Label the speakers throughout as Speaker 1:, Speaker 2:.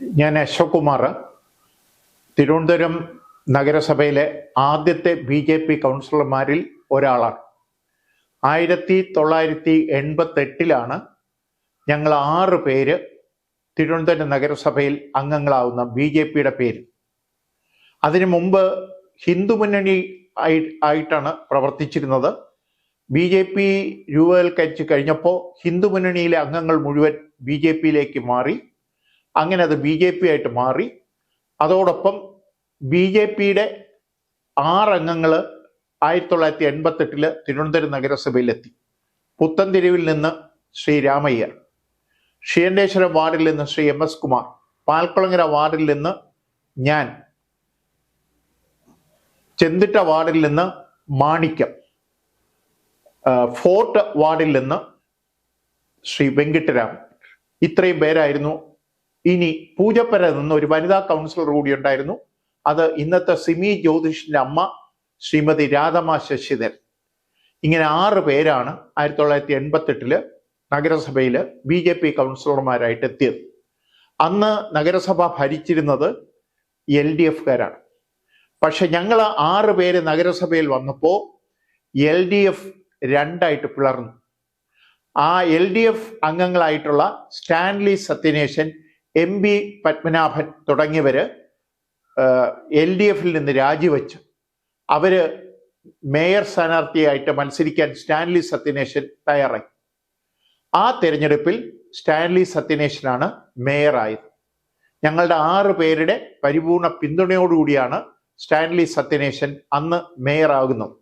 Speaker 1: ഞാൻ അശോക് കുമാർ തിരുവനന്തപുരം നഗരസഭയിലെ ആദ്യത്തെ ബി ജെ പി കൗൺസിലർമാരിൽ ഒരാളാണ്. ആയിരത്തി തൊള്ളായിരത്തി എൺപത്തെട്ടിലാണ് ഞങ്ങൾ ആറ് പേര് തിരുവനന്തപുരം നഗരസഭയിൽ അംഗങ്ങളാവുന്ന ബി ജെ പിയുടെ പേര്. അതിനു മുമ്പ് ഹിന്ദു മുന്നണി ആയി ആയിട്ടാണ് പ്രവർത്തിച്ചിരുന്നത്. ബി ജെ പി രൂപവൽക്കരിച്ച് കഴിഞ്ഞപ്പോൾ ഹിന്ദു മുന്നണിയിലെ അംഗങ്ങൾ മുഴുവൻ ബി ജെ പിയിലേക്ക് മാറി. അങ്ങനെ അത് ബി ജെ പി ആയിട്ട് മാറി. അതോടൊപ്പം ബി ജെ പിയുടെ ആറംഗങ്ങൾ ആയിരത്തി തൊള്ളായിരത്തി എൺപത്തെട്ടിൽ തിരുവനന്തപുരം നഗരസഭയിലെത്തി. പുത്തൻതെരുവിൽ നിന്ന് ശ്രീ രാമയ്യർ ക്ഷീരേശ്വരം വാർഡിൽ നിന്ന് ശ്രീ എം എസ് കുമാർ പാൽക്കുളങ്ങര വാർഡിൽ നിന്ന് ഞാൻ ചെന്തിട്ട വാർഡിൽ നിന്ന് മാണിക്യം ഫോർട്ട് വാർഡിൽ നിന്ന് ശ്രീ വെങ്കിട്ടരാമൻ. ഇത്രയും പേരായിരുന്നു ഇനി പൂജപ്പര നിന്ന് ഒരു വനിതാ കൗൺസിലർ കൂടി ഉണ്ടായിരുന്നു. അത് ഇന്നത്തെ സിമി ജ്യോതിഷിന്റെ അമ്മ ശ്രീമതി രാധമ്മ ശശിധരൻ. ഇങ്ങനെ ആറ് പേരാണ് ആയിരത്തി തൊള്ളായിരത്തി എൺപത്തെട്ടിൽ നഗരസഭയിൽ ബി ജെ പി കൗൺസിലർമാരായിട്ട് എത്തിയത്. അന്ന് നഗരസഭ ഭരിച്ചിരുന്നത് എൽ ഡി എഫുകാരാണ്. പക്ഷെ ഞങ്ങൾ ആറ് പേര് നഗരസഭയിൽ വന്നപ്പോൾ എൽ ഡി എഫ് രണ്ടായിട്ട് പിളർന്നു. ആ L D F അംഗങ്ങളായിട്ടുള്ള Stanley Sathyanesan M B Padmanabhan തുടങ്ങിയവര് L D എഫിൽ നിന്ന് രാജിവെച്ച്. അവർ മേയർ സ്ഥാനാർത്ഥിയായിട്ട് മത്സരിക്കാൻ സ്റ്റാൻലി സത്യനേശൻ തയ്യാറായി. ആ തെരഞ്ഞെടുപ്പിൽ സ്റ്റാൻലി സത്യനേശനാണ് മേയറായത്. ഞങ്ങളുടെ ആറ് പേരുടെ പരിപൂർണ പിന്തുണയോടുകൂടിയാണ് സ്റ്റാൻലി സത്യനേശൻ അന്ന് മേയറാകുന്നത്.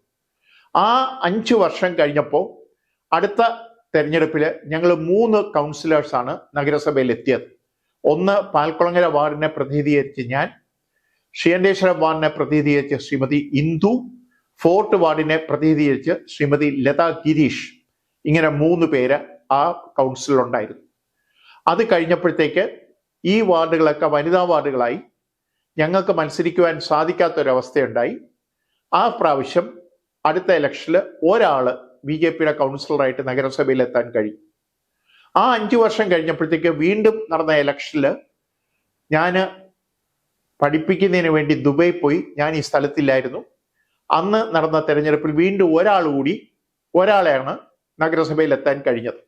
Speaker 1: ആ അഞ്ചു വർഷം കഴിഞ്ഞപ്പോൾ അടുത്ത തെരഞ്ഞെടുപ്പിൽ ഞങ്ങൾ മൂന്ന് കൗൺസിലേഴ്സാണ് നഗരസഭയിൽ എത്തിയത് ഒന്ന് പാൽക്കുളങ്ങര വാർഡിനെ പ്രതിനിധീകരിച്ച് ഞാൻ ഷിയന്റേശ്വരം വാർഡിനെ പ്രതിനിധീകരിച്ച് ശ്രീമതി ഇന്ദു ഫോർട്ട് വാർഡിനെ പ്രതിനിധീകരിച്ച് ശ്രീമതി ലത ഗിരീഷ്. ഇങ്ങനെ മൂന്ന് പേര് ആ കൗൺസിലുണ്ടായിരുന്നു അത് കഴിഞ്ഞപ്പോഴത്തേക്ക് ഈ വാർഡുകളൊക്കെ വനിതാ വാർഡുകളായി. ഞങ്ങൾക്ക് മത്സരിക്കുവാൻ സാധിക്കാത്തൊരവസ്ഥയുണ്ടായി. ആ പ്രാവശ്യം അടുത്ത ഇലക്ഷനിൽ ഒരാൾ ബി ജെ പിയുടെ കൗൺസിലറായിട്ട് നഗരസഭയിൽ എത്താൻ കഴിയും ആ അഞ്ച് വർഷം കഴിഞ്ഞപ്പോഴത്തേക്ക് വീണ്ടും നടന്ന ഇലക്ഷനിൽ ഞാൻ പഠിപ്പിക്കുന്നതിന് വേണ്ടി ദുബായി പോയി. ഞാൻ ഈ സ്ഥലത്തില്ലായിരുന്നു. അന്ന് നടന്ന തെരഞ്ഞെടുപ്പിൽ വീണ്ടും ഒരാൾ കൂടി ഒരാളെയാണ് നഗരസഭയിൽ എത്താൻ കഴിഞ്ഞത്.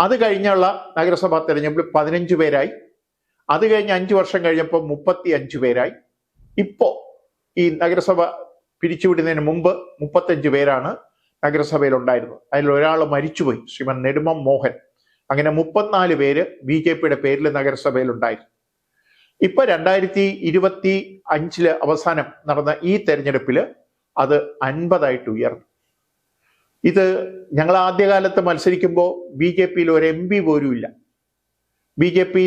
Speaker 1: അത് കഴിഞ്ഞുള്ള നഗരസഭാ തെരഞ്ഞെടുപ്പിൽ പതിനഞ്ച് പേരായി. അത് കഴിഞ്ഞ് അഞ്ച് വർഷം കഴിഞ്ഞപ്പോൾ മുപ്പത്തി അഞ്ച് പേരായി. ഇപ്പോൾ ഈ നഗരസഭ പിരിച്ചുവിടുന്നതിന് മുമ്പ് മുപ്പത്തഞ്ച് പേരാണ് നഗരസഭയിൽ ഉണ്ടായിരുന്നത് അതിൽ ഒരാൾ മരിച്ചുപോയി. ശ്രീമൻ നെടുമം മോഹൻ. അങ്ങനെ മുപ്പത്തിനാല് പേര് ബി ജെ പിയുടെ പേരിൽ നഗരസഭയിൽ ഉണ്ടായിരുന്നു ഇപ്പൊ രണ്ടായിരത്തി ഇരുപത്തി അഞ്ചിൽ അവസാനം നടന്ന ഈ തെരഞ്ഞെടുപ്പിൽ അത് അൻപതായിട്ട് ഉയർന്നു. ഇത് ഞങ്ങൾ ആദ്യകാലത്ത് മത്സരിക്കുമ്പോൾ ബി ജെ പിയിൽ ഒരു എം പി പോലും ഇല്ല. ബി ജെ പി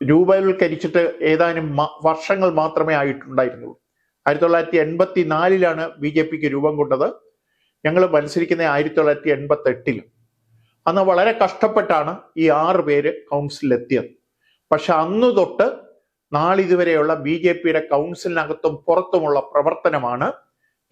Speaker 1: രൂപവൽക്കരിച്ചിട്ട് ഏതാനും വർഷങ്ങൾ മാത്രമേ ആയിട്ടുണ്ടായിരുന്നുള്ളൂ. ആയിരത്തി തൊള്ളായിരത്തി എൺപത്തി നാലിലാണ് ബി ജെ പിക്ക് രൂപം കൊണ്ടത്. ഞങ്ങൾ മത്സരിക്കുന്ന ആയിരത്തി തൊള്ളായിരത്തി എൺപത്തി എട്ടിൽ അന്ന് വളരെ കഷ്ടപ്പെട്ടാണ് ഈ ആറ് പേര് കൗൺസിലെത്തിയത് പക്ഷെ അന്നു തൊട്ട് നാളിതുവരെയുള്ള ബി ജെ പിയുടെ കൗൺസിലിനകത്തും പുറത്തുമുള്ള പ്രവർത്തനമാണ്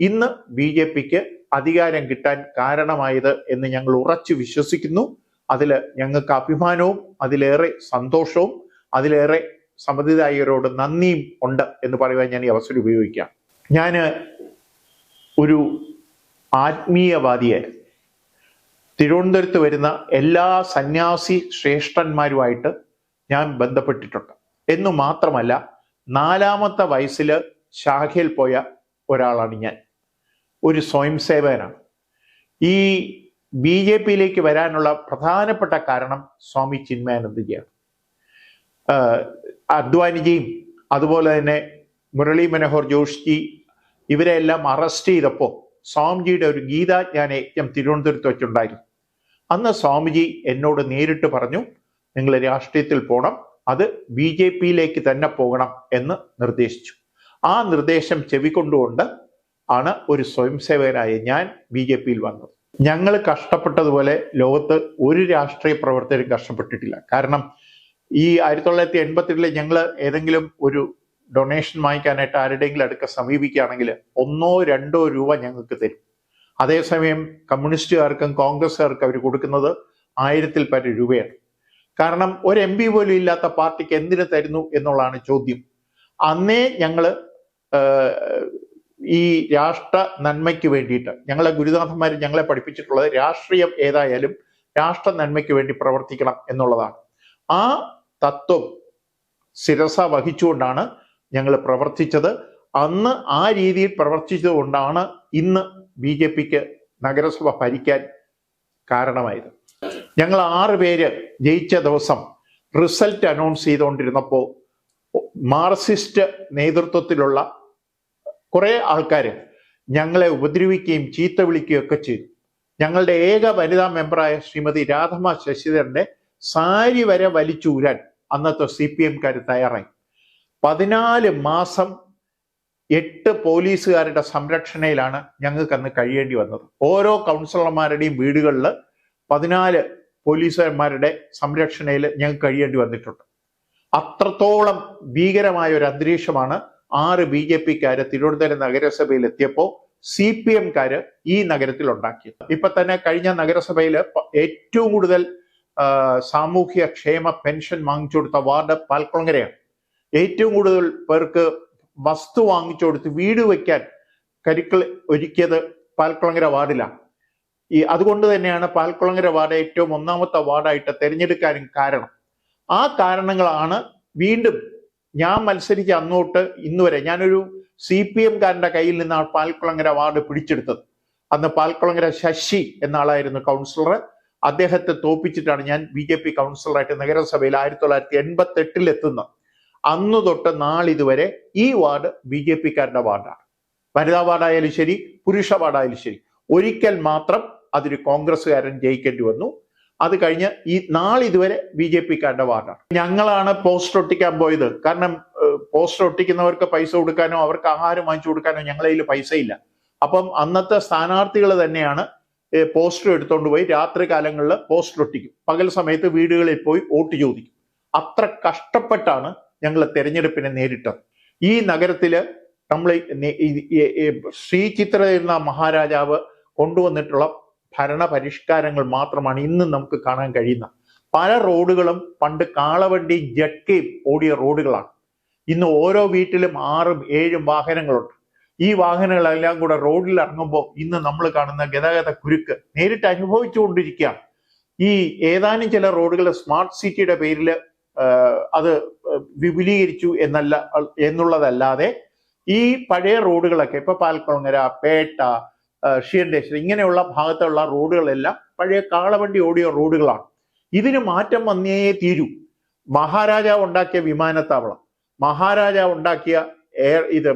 Speaker 1: ഇന്ന് ബി ജെ പിക്ക് അധികാരം കിട്ടാൻ കാരണമായത് എന്ന് ഞങ്ങൾ ഉറച്ചു വിശ്വസിക്കുന്നു. അതിൽ ഞങ്ങൾക്ക് അഭിമാനവും അതിലേറെ സന്തോഷവും അതിലേറെ സമ്മതിദായകരോട് നന്ദിയും ഉണ്ട് എന്ന് പറയുവാൻ ഞാൻ ഈ അവസരം ഉപയോഗിക്കാം. ഞാൻ ഒരു ആത്മീയവാദിയായിരുന്നു. തിരുവനന്തപുരത്ത് വരുന്ന എല്ലാ സന്യാസി ശ്രേഷ്ഠന്മാരുമായിട്ട് ഞാൻ ബന്ധപ്പെട്ടിട്ടുണ്ട്. എന്നു മാത്രമല്ല നാലാമത്തെ വയസ്സിൽ ശാഖയിൽ പോയ ഒരാളാണ് ഞാൻ. ഒരു സ്വയം സേവകനാണ് ഈ ബി ജെ പിയിലേക്ക് വരാനുള്ള പ്രധാനപ്പെട്ട കാരണം സ്വാമി ചിന്മയാനന്ദജിയാണ്. അദ്വാനിജിയും അതുപോലെ തന്നെ മുരളി മനോഹർ ജോഷിജി ഇവരെല്ലാം അറസ്റ്റ് ചെയ്തപ്പോൾ സ്വാമിജിയുടെ ഒരു ഗീതാജ്ഞാന യജ്ഞം തിരുവനന്തപുരത്ത് വെച്ചുണ്ടായിരുന്നു. അന്ന് സ്വാമിജി എന്നോട് നേരിട്ട് പറഞ്ഞു നിങ്ങൾ രാഷ്ട്രീയത്തിൽ പോകണം അത് ബി ജെ പിയിലേക്ക് തന്നെ പോകണം എന്ന് നിർദ്ദേശിച്ചു. ആ നിർദ്ദേശം ചെവിക്കൊണ്ടുകൊണ്ട് ആണ് ഒരു സ്വയം സേവകനായ ഞാൻ ബി ജെ പിയിൽ വന്നത്. ഞങ്ങൾ കഷ്ടപ്പെട്ടതുപോലെ ലോകത്ത് ഒരു രാഷ്ട്രീയ പ്രവർത്തകരും കഷ്ടപ്പെട്ടിട്ടില്ല. കാരണം ഈ ആയിരത്തി തൊള്ളായിരത്തി എൺപത്തിരണ്ടിൽ ഞങ്ങൾ ഏതെങ്കിലും ഒരു ഡൊണേഷൻ വാങ്ങിക്കാനായിട്ട് ആരുടെയെങ്കിലും അടുക്ക സമീപിക്കുകയാണെങ്കിൽ ഒന്നോ രണ്ടോ രൂപ ഞങ്ങൾക്ക് തരും. അതേസമയം കമ്മ്യൂണിസ്റ്റുകാർക്കും കോൺഗ്രസ്സുകാർക്കും അവർ കൊടുക്കുന്നത് ആയിരത്തിൽ പരം രൂപയാണ്. കാരണം ഒരു എം പി പോലും ഇല്ലാത്ത പാർട്ടിക്ക് എന്തിനു തരുന്നു എന്നുള്ളതാണ് ചോദ്യം. അന്നേ ഞങ്ങൾ ഈ രാഷ്ട്ര നന്മയ്ക്ക് വേണ്ടിയിട്ട് ഞങ്ങളെ ഗുരുനാഥന്മാർ ഞങ്ങളെ പഠിപ്പിച്ചിട്ടുള്ളത് രാഷ്ട്രീയം ഏതായാലും രാഷ്ട്ര നന്മയ്ക്ക് വേണ്ടി പ്രവർത്തിക്കണം എന്നുള്ളതാണ്. ആ തത്വം ശിരസ വഹിച്ചുകൊണ്ടാണ് ഞങ്ങൾ പ്രവർത്തിച്ചത്. അന്ന് ആ രീതിയിൽ പ്രവർത്തിച്ചതുകൊണ്ടാണ് ഇന്ന് ബി ജെ പിക്ക് നഗരസഭ ഭരിക്കാൻ കാരണമായത്. ഞങ്ങൾ ആറ് പേര് ജയിച്ച ദിവസം റിസൾട്ട് അനൗൺസ് ചെയ്തുകൊണ്ടിരുന്നപ്പോൾ മാർസിസ്റ്റ് നേതൃത്വത്തിലുള്ള കുറെ ആൾക്കാർ ഞങ്ങളെ ഉപദ്രവിക്കുകയും ചീത്ത വിളിക്കുകയും ഒക്കെ ചെയ്തു. ഞങ്ങളുടെ ഏക വനിതാ മെമ്പറായ ശ്രീമതി രാധമ്മ ശശിധരന്റെ സാരി വരെ വലിച്ചൂരാൻ അന്നത്തെ സി പി എംകാർ തയ്യാറായി. പതിനാല് മാസം എട്ട് പോലീസുകാരുടെ സംരക്ഷണയിലാണ് ഞങ്ങൾക്ക് അന്ന് കഴിയേണ്ടി വന്നത്. ഓരോ കൗൺസിലർമാരുടെയും വീടുകളിൽ പതിനാല് പോലീസുകാരന്മാരുടെ സംരക്ഷണയിൽ ഞങ്ങൾക്ക് കഴിയേണ്ടി വന്നിട്ടുണ്ട്. അത്രത്തോളം ഭീകരമായ ഒരു അന്തരീക്ഷമാണ് ആറ് ബി ജെ പിക്കാര് തിരുവനന്തപുരം നഗരസഭയിൽ എത്തിയപ്പോൾ സി പി എംകാര് ഈ നഗരത്തിൽ ഉണ്ടാക്കിയത് ഇപ്പൊ തന്നെ കഴിഞ്ഞ നഗരസഭയിൽ ഏറ്റവും കൂടുതൽ സാമൂഹ്യ ക്ഷേമ പെൻഷൻ വാങ്ങിച്ചു കൊടുത്ത വാർഡ് പാൽക്കുളങ്ങരയാണ് ഏറ്റവും കൂടുതൽ പേർക്ക് വസ്തു വാങ്ങിച്ചു കൊടുത്ത് വീട് വയ്ക്കാൻ കരുക്കൾ ഒരുക്കിയത് പാൽക്കുളങ്ങര വാർഡിലാണ്. ഈ അതുകൊണ്ട് തന്നെയാണ് പാൽക്കുളങ്ങര വാർഡ് ഏറ്റവും ഒന്നാമത്തെ വാർഡായിട്ട് തിരഞ്ഞെടുക്കാനും കാരണം. ആ കാരണങ്ങളാണ് വീണ്ടും ഞാൻ മത്സരിച്ച അന്നോട്ട് ഇന്ന് വരെ ഞാനൊരു സി പി എംകാരന്റെ കയ്യിൽ നിന്നാണ് പാൽക്കുളങ്ങര വാർഡ് പിടിച്ചെടുത്തത്. അന്ന് പാൽക്കുളങ്ങര ശശി എന്ന ആളായിരുന്നു കൗൺസിലർ. അദ്ദേഹത്തെ തോപ്പിച്ചിട്ടാണ് ഞാൻ ബി ജെ പി കൗൺസിലറായിട്ട് നഗരസഭയിൽ ആയിരത്തി തൊള്ളായിരത്തി എൺപത്തി എട്ടിൽ എത്തുന്നത്. അന്ന് തൊട്ട് നാളിതുവരെ ഈ വാർഡ് ബി ജെ പിക്കാരുടെ വാർഡാണ്. വനിതാ വാർഡായാലും ശരി പുരുഷ വാർഡായാലും ശരി. ഒരിക്കൽ മാത്രം അതൊരു കോൺഗ്രസ്സുകാരൻ ജയിക്കേണ്ടി വന്നു. അത് കഴിഞ്ഞ് ഈ നാളിതുവരെ ബി ജെ പിക്കാരുടെ വാർഡാണ്. ഞങ്ങളാണ് പോസ്റ്റർ ഒട്ടിക്കാൻ പോയത്. കാരണം പോസ്റ്റർ ഒട്ടിക്കുന്നവർക്ക് പൈസ കൊടുക്കാനോ അവർക്ക് ആഹാരം വാങ്ങിച്ചു കൊടുക്കാനോ ഞങ്ങളതിൽ കയ്യിൽ പൈസ ഇല്ല അപ്പം അന്നത്തെ സ്ഥാനാർത്ഥികൾ തന്നെയാണ് പോസ്റ്റർ എടുത്തുകൊണ്ട് പോയി. രാത്രി കാലങ്ങളിൽ പോസ്റ്റർ ഒട്ടിക്കും. പകൽ സമയത്ത് വീടുകളിൽ പോയി വോട്ട് ചോദിക്കും. അത്ര കഷ്ടപ്പെട്ടാണ് ഞങ്ങൾ തെരഞ്ഞെടുപ്പിനെ നേരിട്ടത് ഈ നഗരത്തിൽ നമ്മൾ ശ്രീ ചിത്ര എന്ന മഹാരാജാവ് കൊണ്ടുവന്നിട്ടുള്ള ഭരണ പരിഷ്കാരങ്ങൾ മാത്രമാണ് ഇന്ന് നമുക്ക് കാണാൻ കഴിയുന്നത്. പല റോഡുകളും പണ്ട് കാളവണ്ടി ജക്കയും ഓടിയ റോഡുകളാണ്. ഇന്ന് ഓരോ വീട്ടിലും ആറും ഏഴും വാഹനങ്ങളുണ്ട്. ഈ വാഹനങ്ങളെല്ലാം കൂടെ റോഡിൽ ഇറങ്ങുമ്പോൾ ഇന്ന് നമ്മൾ കാണുന്ന ഗതാഗത കുരുക്ക് നേരിട്ട് അനുഭവിച്ചുകൊണ്ടിരിക്കുകയാണ്. ഈ ഏതാനും ചില റോഡുകൾ സ്മാർട്ട് സിറ്റിയുടെ പേരിൽ അത് വിപുലീകരിച്ചു എന്നല്ല എന്നുള്ളതല്ലാതെ ഈ പഴയ റോഡുകളൊക്കെ ഇപ്പൊ പാൽക്കുളങ്ങര പേട്ട ഷീർഡേശ്വരം ഇങ്ങനെയുള്ള ഭാഗത്തുള്ള റോഡുകളെല്ലാം പഴയ കാളവണ്ടി ഓടിയ റോഡുകളാണ്. ഇതിന് മാറ്റം വന്നേ തീരൂ. മഹാരാജാവ് ഉണ്ടാക്കിയ വിമാനത്താവളം മഹാരാജാവ് ഉണ്ടാക്കിയ എയർ ഇത്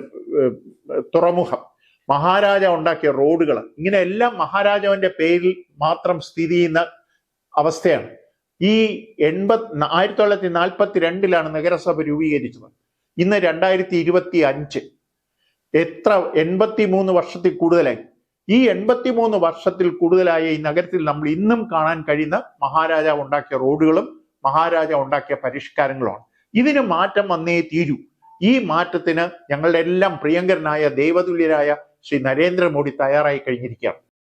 Speaker 1: തുറമുഖം മഹാരാജാവ് ഉണ്ടാക്കിയ റോഡുകൾ ഇങ്ങനെയെല്ലാം മഹാരാജാവിന്റെ പേരിൽ മാത്രം സ്ഥിതി ചെയ്യുന്ന അവസ്ഥയാണ്. ഈ എൺപത് ആയിരത്തി തൊള്ളായിരത്തി നാൽപ്പത്തി രണ്ടിലാണ് നഗരസഭ രൂപീകരിച്ചത്. ഇന്ന് രണ്ടായിരത്തി ഇരുപത്തി അഞ്ച് എത്ര എൺപത്തി മൂന്ന് വർഷത്തിൽ കൂടുതലായി. ഈ എൺപത്തി മൂന്ന് വർഷത്തിൽ കൂടുതലായ ഈ നഗരത്തിൽ നമ്മൾ ഇന്നും കാണാൻ കഴിയുന്ന മഹാരാജാവ് ഉണ്ടാക്കിയ റോഡുകളും മഹാരാജാവ് ഉണ്ടാക്കിയ പരിഷ്കാരങ്ങളുമാണ്. ഇതിന് മാറ്റം വന്നേ തീരൂ. ഈ മാറ്റത്തിന് ഞങ്ങളുടെ എല്ലാം പ്രിയങ്കരനായ ദൈവതുല്യരായ ശ്രീ നരേന്ദ്രമോദി തയ്യാറായി കഴിഞ്ഞിരിക്കുകയാണ്.